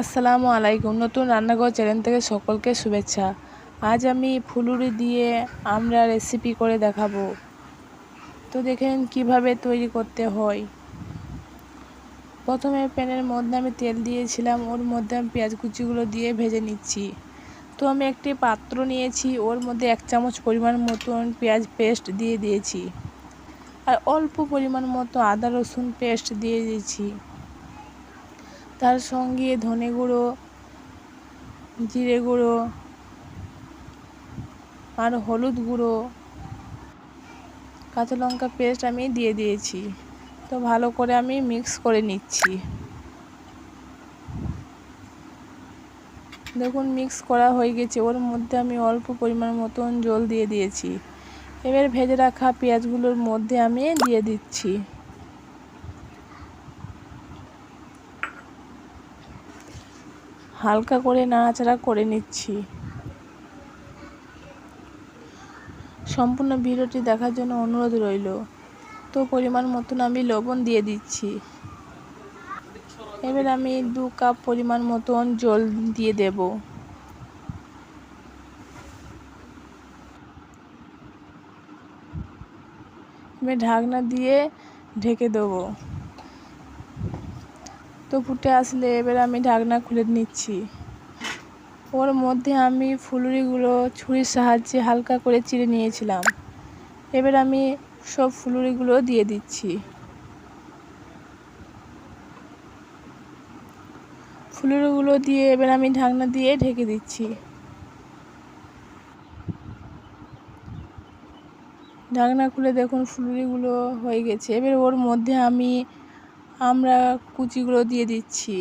আসসালামু আলাইকুম, নতুন রান্নাঘর চ্যানেল থেকে সকলকে শুভেচ্ছা। আজ আমি ফুলুরি দিয়ে আমরা রেসিপি করে দেখাবো। তো দেখেন কীভাবে তৈরি করতে হয়। প্রথমে প্যানের মধ্যে আমি তেল দিয়েছিলাম, ওর মধ্যে আমি পেঁয়াজ কুচিগুলো দিয়ে ভেজে নিচ্ছি। তো আমি একটি পাত্র নিয়েছি, ওর মধ্যে এক চামচ পরিমাণ মতন পেঁয়াজ পেস্ট দিয়ে দিয়েছি। আর অল্প পরিমাণ মতো আদা রসুন পেস্ট দিয়ে দিয়েছি। তার সঙ্গে ধনে গুঁড়ো, জিরে গুঁড়ো আর হলুদ গুঁড়ো। কাঁচা লঙ্কা পেস্ট আমি দিয়ে দিয়েছি। তো ভালো করে আমি মিক্স করে নিচ্ছি। দেখুন মিক্স করা হয়ে গেছে। ওর মধ্যে আমি অল্প পরিমাণ মতন জল দিয়ে দিয়েছি। এবার ভেজে রাখা পেঁয়াজগুলোর মধ্যে আমি দিয়ে দিচ্ছি। হালকা করে নাড়াচাড়া করে নিচ্ছি। সম্পূর্ণ ভিডিওটি দেখার জন্য অনুরোধ রইল। তো পরিমাণ মতন আমি লবণ দিয়ে দিচ্ছি। এবার আমি দু কাপ পরিমাণ মতন জল দিয়ে দেব। এবার ঢাকনা দিয়ে ঢেকে দেবো। তো ফুটে আসলে এবার আমি ঢাকনা খুলে নিচ্ছি। ওর মধ্যে আমি ফুলুরিগুলো ছুরির সাহায্যে হালকা করে চিড়ে নিয়েছিলাম। এবার আমি সব ফুলুরিগুলো দিয়ে দিচ্ছি। ফুলুরিগুলো দিয়ে এবার আমি ঢাকনা দিয়ে ঢেকে দিচ্ছি। ঢাকনা খুলে দেখুন ফুলুরিগুলো হয়ে গেছে। এবার ওর মধ্যে আমি আমরা কুচিগুলো দিয়ে দিচ্ছি।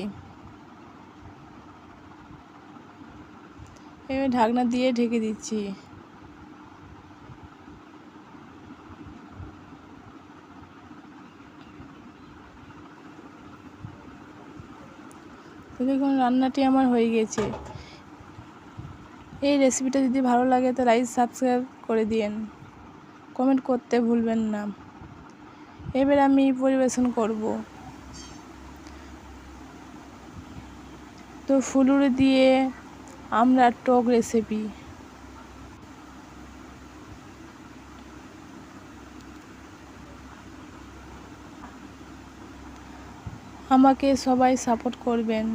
এবার ঢাকনা দিয়ে ঢেকে দিচ্ছি। দেখুন, রান্নাটি আমার হয়ে গেছে। এই রেসিপিটা যদি ভালো লাগে, তো লাইক সাবস্ক্রাইব করে দিন কমেন্ট করতে ভুলবেন না। এবার আমি পরিবেশন করব। তো ফুলুরি দিয়ে আমরা টক রেসিপি আমাকে সবাই সাপোর্ট করবেন।